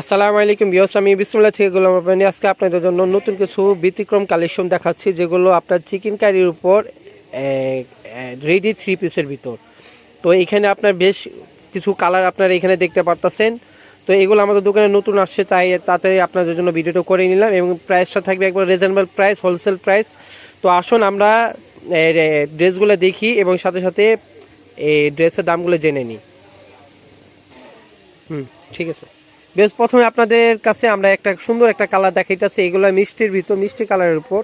আসসালামু আলাইকুম বিয়স আমি বিসমুল্লাহ থেকে গোলাম রব্বানি। আজকে আপনাদের জন্য নতুন কিছু ব্যতিক্রম কালেকশন দেখাচ্ছি, যেগুলো আপনার চিকেন কারির উপর রেডি থ্রি পিসের ভিতর। তো এখানে আপনার বেশ কিছু কালার আপনারা এখানে দেখতে পারতেছেন। তো এগুলো আমাদের দোকানে নতুন আসছে, তাই তাতে আপনাদের জন্য ভিডিওটা করে নিলাম এবং প্রাইসটা থাকবে একবার রিজনেবল প্রাইস হোলসেল প্রাইস তো আসুন আমরা ড্রেসগুলো দেখি এবং সাথে সাথে এই ড্রেসের দামগুলো জেনে নিই। হুম, ঠিক আছে। বেশ, প্রথমে আপনাদের কাছে আমরা একটা সুন্দর একটা কালার দেখাইতেছি। এগুলো মিষ্টির ভিতর, মিষ্টি কালারের উপর।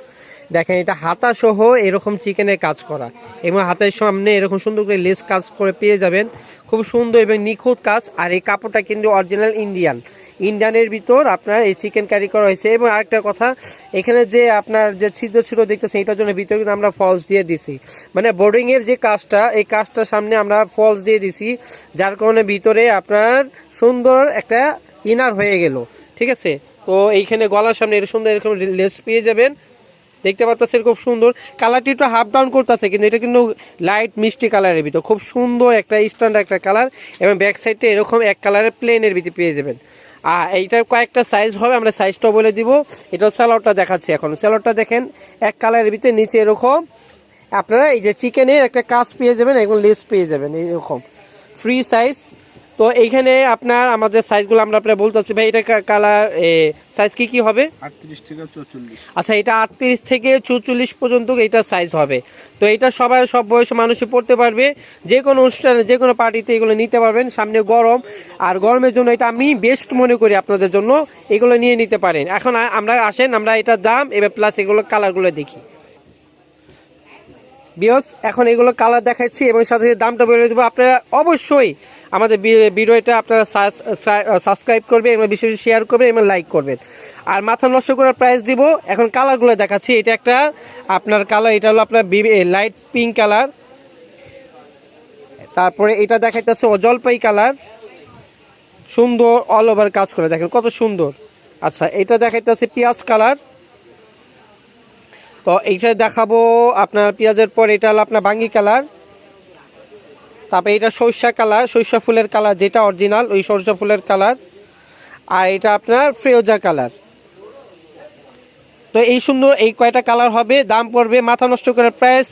দেখেন, এটা হাতা সহ এরকম চিকেনের কাজ করা। এবং হাতের সামনে এরকম সুন্দর করে লেস কাজ করে পেয়ে যাবেন। খুব সুন্দর এবং নিখুঁত কাজ। আর এই কাপড়টা কিন্তু অরিজিনাল ইন্ডিয়ান ইন্ডিয়ানের ভিতর আপনার এই চিকেন কারি করা হয়েছে। এবং আরেকটা কথা, এখানে যে আপনার যে ছিদ্র ছিল দেখতেছেন, এটার জন্য ভিতরে কিন্তু আমরা ফলস দিয়ে দিছি। মানে বোর্ডিংয়ের যে কাজটা, এই কাজটার সামনে আমরা ফলস দিয়ে দিছি। যার কারণে ভিতরে আপনার সুন্দর একটা ইনার হয়ে গেল, ঠিক আছে? তো এইখানে গলার সামনে এর সুন্দর এরকম লেস পেয়ে যাবেন। দেখতে পাচ্ছেন খুব সুন্দর। কালারটি একটু হাফ ডাউন করতেছে, কিন্তু এটা কিন্তু লাইট মিষ্টি কালারের ভিতর। খুব সুন্দর একটা স্ট্যান্ডার্ড একটা কালার এবং ব্যাক সাইডে এরকম এক কালারের প্লেনের ভিতরে পেয়ে যাবেন। আর এইটার কয়েকটা সাইজ হবে, আমরা সাইজটা বলে দিব। এটা স্যালোডটা দেখাচ্ছি এখন। স্যালোডটা দেখেন, এক কালারের ভিতরে নিচে এরকম। আপনারা এই যে চিকেনের একটা কাজ পেয়ে যাবেন, এবং লেস পেয়ে যাবেন এইরকম ফ্রি সাইজ তো এইখানে আপনার আমাদের সাইজগুলো আমরা আপনার বলতেছি ভাই এটা কালার সাইজ কি কি হবে? আটত্রিশ থেকে চৌচল্লিশ। আচ্ছা এটা আটত্রিশ থেকে চৌচল্লিশ পর্যন্ত এটা সাইজ হবে। তো এটা সবাই সব বয়সী মানুষই পড়তে পারবে। যে কোনো অনুষ্ঠানে যে কোনো পার্টিতে এগুলো নিতে পারবেন। সামনে গরম। আর গরমের জন্য এটা আমি বেস্ট মনে করি আপনাদের জন্য। এগুলো নিয়ে নিতে পারেন। এখন আমরা আসেন আমরা এটার দাম এবার প্লাস এগুলো কালারগুলো দেখি। বিয়স এখন এগুলো কালার দেখাচ্ছি এবং সাথে সাথে দামটা বলে দেবো আপনারা অবশ্যই আমাদের ভিডিওটা আপনারা সাবস্ক্রাইব করবেন এবং বিশেষ শেয়ার করবেন এবং লাইক করবেন। আর মাথা নষ্ট করার প্রাইস দিব। এখন কালারগুলো দেখাচ্ছি। এটা একটা আপনার কালার এটা হলো আপনার লাইট পিঙ্ক কালার তারপরে এটা দেখাইতেছে জলপাই কালার সুন্দর অল ওভার কাজ করে। দেখেন কত সুন্দর। আচ্ছা এটা দেখাইতেছে পেঁয়াজ কালার তো এইটা দেখাবো আপনার পেঁয়াজের পর, এটা হলো আপনার বাঙ্গি কালার তারপরে এটা সরিষা কালার, সরিষা ফুলের কালার যেটা অরিজিনাল ওই সরিষা ফুলের কালার। আর এটা আপনার ফ্রেওজা কালার। তো এই সুন্দর এই কয়টা কালার হবে, দাম পড়বে, মাথা নষ্ট করার প্রাইস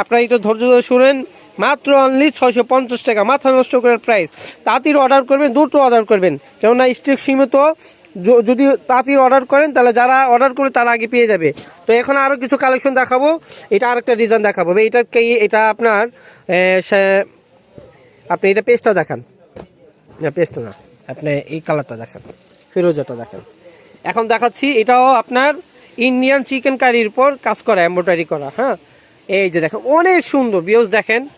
আপনারা একটু ধৈর্য ধরে শুনেন, মাত্র অনলি ছয়শো পঞ্চাশ টাকা, মাথা নষ্ট করার প্রাইস তাড়াতাড়ি অর্ডার করবেন, দুটো অর্ডার করবেন। কেননা স্টিক সীমিত যদি তাঁতির অর্ডার করেন, তাহলে যারা অর্ডার করে তারা আগে পেয়ে যাবে। তো এখন আরও কিছু কালেকশন দেখাবো। এটা আরেকটা ডিজাইন দেখাবো। এটা কি এটা আপনার আপনি এটা পেস্টটা দেখান। না পেস্টটা না। আপনি এই কালারটা দেখান। ফিরোজাটা দেখান। এখন দেখাচ্ছি, এটাও আপনার ইন্ডিয়ান চিকেন কারির উপর কাজ করা এম্ব্রয়ডারি করা হ্যাঁ? এই যে দেখেন, অনেক সুন্দর। বিয়স দেখেন।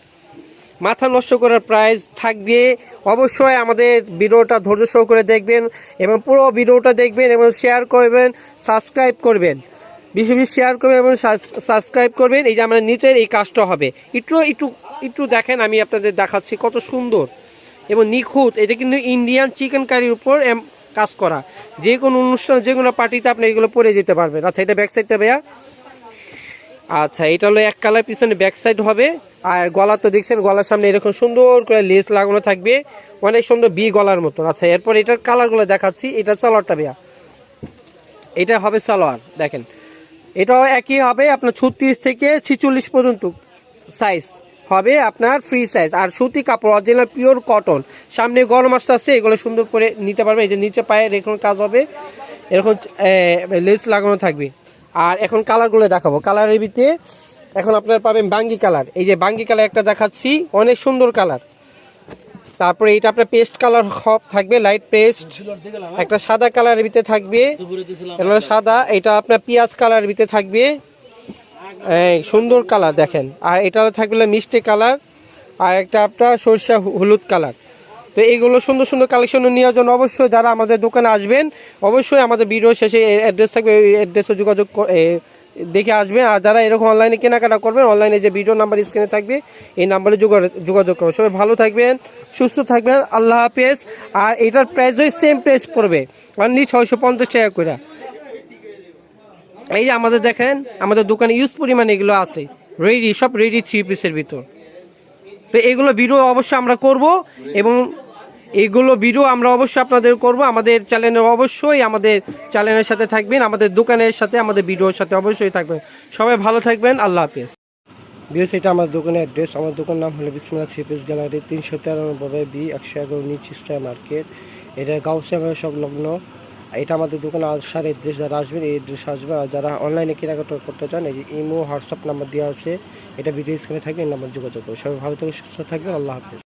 মাথা নষ্ট করার প্রাইস থাকবে। অবশ্যই আমাদের ভিডিওটা ধৈর্য সহ করে দেখবেন এবং পুরো ভিডিওটা দেখবেন এবং শেয়ার করবেন সাবস্ক্রাইব করবেন। বেশি বেশি শেয়ার করবেন এবং সাবস্ক্রাইব করবেন। এই যে আমরা নিচের এই কাজটা হবে। একটু একটু একটু দেখেন, আমি আপনাদের দেখাচ্ছি কত সুন্দর এবং নিখুঁত। এটা কিন্তু ইন্ডিয়ান চিকেন কারির উপর কাজ করা। যে কোনো অনুষ্ঠান, যে কোনো পার্টিতে আপনি এগুলো পরে যেতে পারবেন। আচ্ছা এটা ব্যাক সাইডটা ভাইয়া। আচ্ছা এটা হলো এক কালার, পিছনে ব্যাক সাইড হবে। আর গলা তো দেখছেন, গলার সামনে এরকম সুন্দর করে লেস লাগানো থাকবে। অনেক সুন্দর বি গলার মতো আচ্ছা এরপর এটার কালারগুলো দেখাচ্ছি। এটা সালোয়ারটা ভাইয়া। এটা হবে সালোয়ার, দেখেন। এটাও একই হবে, আপনার ছত্রিশ থেকে ছিচল্লিশ পর্যন্ত সাইজ হবে আপনার ফ্রি সাইজ আর সুতি কাপড় অরিজিনাল পিওর কটন সামনে গরম আসতে আসছে এগুলো সুন্দর করে নিতে পারবে। এই যে নিচে পায়ে এরকম কাজ হবে, এরকম লেস লাগানো থাকবে। আর এখন কালারগুলো দেখাবো। কালারের ভিতরে এখন আপনার পাবেন বাঙ্গি কালার এই যে বাঙ্গি কালার একটা দেখাচ্ছি, অনেক সুন্দর কালার তারপরে এইটা আপনার পেস্ট কালার হব থাকবে লাইট পেস্ট একটা সাদা কালারের ভিতরে থাকবে। এটা সাদা, এটা আপনার পেঁয়াজ কালারের ভিতরে থাকবে। সুন্দর কালার দেখেন। আর এটা থাকবে মিষ্টি কালার আর একটা আপনার সরষা হলুদ কালার তো এইগুলো সুন্দর সুন্দর কালেকশন নেওয়ার জন্য অবশ্যই যারা আমাদের দোকানে আসবেন, অবশ্যই আমাদের ভিডিও শেষে অ্যাড্রেস থাকবে অ্যাড্রেসে যোগাযোগ দেখে আসবেন। আর যারা এরকম অনলাইনে কেনাকাটা করবেন অনলাইনে যে ভিডিও নাম্বার স্ক্রিনে থাকবে, এই নাম্বারে যোগা- যোগাযোগ করবেন। সবাই ভালো থাকবেন, সুস্থ থাকবেন, আল্লাহ হাফেজ। আর এটার প্রাইস ওই সেম প্রাইস পড়বে, অনলি ছয়শো পঞ্চাশ টাকা করে। এই যে আমাদের দেখেন, আমাদের দোকানে ইউজ পরিমাণে এগুলো আছে। রেডি সব রেডি থ্রি পিসের ভিতর। তো এগুলো ভিডিও অবশ্যই আমরা করব এবং এইগুলো ভিডিও আমরা অবশ্যই আপনাদের করব। আমাদের চ্যানেলে অবশ্যই আমাদের চ্যানেলের সাথে থাকবেন, আমাদের দোকানের সাথে, আমাদের ভিডিওর সাথে অবশ্যই থাকবেন। সবাই ভালো থাকবেন, আল্লাহ হাফিজ। বিএস এটা আমার দোকানের অ্যাড্রেস আমার দোকান নাম হলো বিসমিল্লা সিপিস গ্যালারি, তিনশো তিরানব্বই বি, একশো এগারো নিচ ইস্টার মার্কেট। এটা গাউসিয়া সংলগ্ন। এটা আমাদের দোকানে আসার এড্রেস যারা আসবেন, এই এড্রেস আসবে আর যারা অনলাইনে কেনাকাটা করতে চান, এই যে ইমো, হোয়াটসঅ্যাপ নাম্বার দেওয়া আছে। এটা ভিডিও স্ক্রিনে থাকবে, এই নাম্বার যোগাযোগ করবে সবাই ভালো থেকে সুস্থ থাকবেন, আল্লাহ হাফিজ।